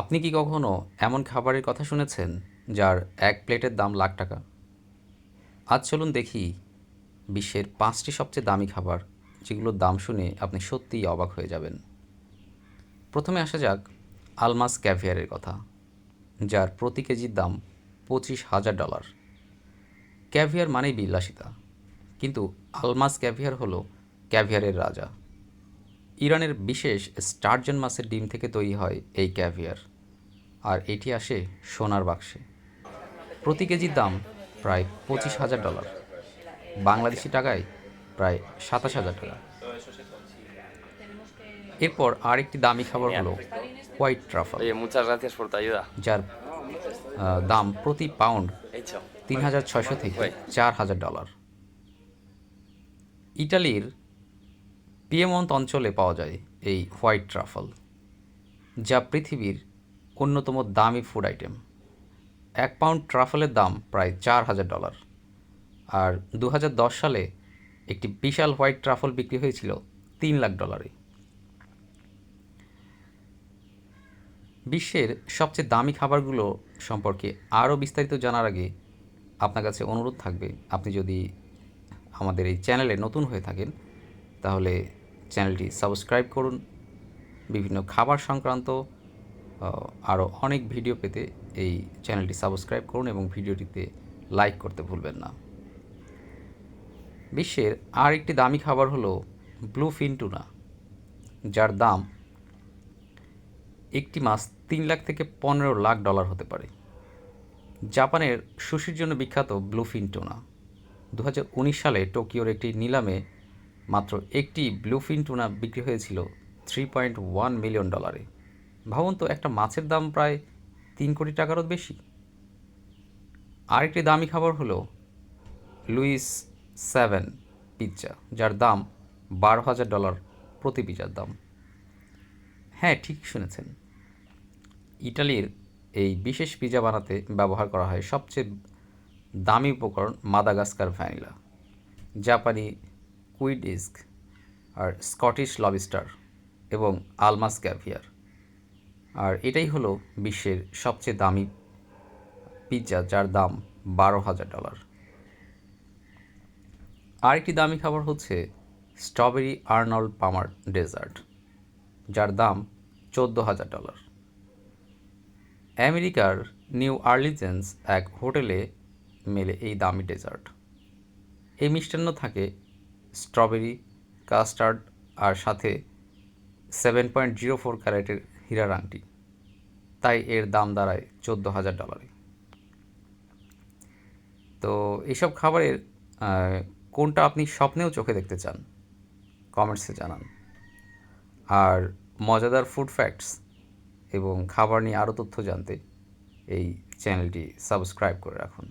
আপনি কি কখনো এমন খাবারের কথা শুনেছেন যার এক প্লেটের দাম লাখ টাকা? আজ চলুন দেখি বিশ্বের পাঁচটি সবচেয়ে দামি খাবার যেগুলোর দাম শুনে আপনি সত্যিই অবাক হয়ে যাবেন। প্রথমে আসা যাক আলমাস ক্যাভিয়ারের কথা, যার প্রতি কেজির দাম পঁচিশ হাজার ডলার। ক্যাভিয়ার মানেই বিলাসিতা, কিন্তু আলমাস ক্যাভিয়ার হলো ক্যাভিয়ারের রাজা। ইরানের বিশেষ স্টার্জন মাছের ডিম থেকে তৈরি হয় এই ক্যাভিয়ার। আর এটি আসে সোনার বাক্সে। প্রতি কেজির দাম প্রায় পঁচিশ হাজার ডলার। বাংলাদেশি টাকায় প্রায় সাতাশ হাজার টাকা। এরপর আরেকটি দামি খাবার হলো হোয়াইট ট্রাফল. যার দাম প্রতি পাউন্ড তিন হাজার ছয়শো থেকে চার হাজার ডলার। ইটালির পিয়েমন্ট অঞ্চলে পাওয়া যায় এই হোয়াইট ট্রাফল, যা পৃথিবীর অন্যতম দামি ফুড আইটেম। এক পাউন্ড ট্রাফলের দাম প্রায় চার হাজার ডলার। আর দু হাজার দশ সালে একটি বিশাল হোয়াইট ট্রাফল বিক্রি হয়েছিল তিন লাখ ডলারে। বিশ্বের সবচেয়ে দামি খাবারগুলো সম্পর্কে আরও বিস্তারিত জানার আগে আপনার কাছে অনুরোধ থাকবে, আপনি যদি আমাদের এই চ্যানেলে নতুন হয়ে থাকেন তাহলে চ্যানেলটি সাবস্ক্রাইব করুন। বিভিন্ন খাবার সংক্রান্ত আরও অনেক ভিডিও পেতে এই চ্যানেলটি সাবস্ক্রাইব করুন এবং ভিডিওটিতে লাইক করতে ভুলবেন না। বিশ্বের আর একটি দামি খাবার হলো ব্লু ফিন টুনা, যার দাম একটি মাছ তিন লাখ থেকে পনেরো লাখ ডলার হতে পারে। জাপানের সুশির জন্য বিখ্যাত ব্লুফিন টুনা। দু হাজার উনিশ সালে টোকিওর একটি নিলামে মাত্র একটি ব্লুফিন টুনা বিক্রি হয়েছিল থ্রি পয়েন্ট ওয়ান মিলিয়ন ডলারে ভাবুন তো, একটা মাছের দাম প্রায় তিন কোটি টাকারও বেশি। আরেকটি দামি খাবার হলো, লুইস সেভেন পিৎজা, যার দাম বারো হাজার ডলার প্রতি পিজার দাম। হ্যাঁ ঠিক শুনেছেন। ইটালির এই বিশেষ পিজা বানাতে ব্যবহার করা হয় সবচেয়ে দামি উপকরণ মাদাগাস্কার ভ্যানিলা। জাপানি কুইডিস্ক আর স্কটিশ লবিস্টার এবং আলমাস ক্যাভিয়ার। আর এটাই হলো বিশ্বের সবচেয়ে দামি পিৎজা যার দাম বারো হাজার ডলার। আরেকটি দামি খাবার হচ্ছে স্ট্রবেরি আর্নল্ড পামার ডেজার্ট, যার দাম চোদ্দ হাজার ডলার। আমেরিকার নিউ আর্লিজেন্স এক হোটেলে মেলে এই দামি ডেজার্ট। এই মিষ্টান্ন থাকে স্ট্রবেরি, কাস্টার্ড আর সাথে সেভেন পয়েন্ট জিরো ফোর ক্যারেটের হীরার আংটি। তাই এর দাম দাঁড়ায় চোদ্দ হাজার ডলারে। তো এইসব খাবারের কোনটা আপনি স্বপ্নেও চোখে দেখতে চান? কমেন্টসে জানান। আর মজাদার ফুড ফ্যাক্টস এবং খাবার নিয়ে আরও তথ্য জানতে এই চ্যানেলটি সাবস্ক্রাইব করে রাখুন।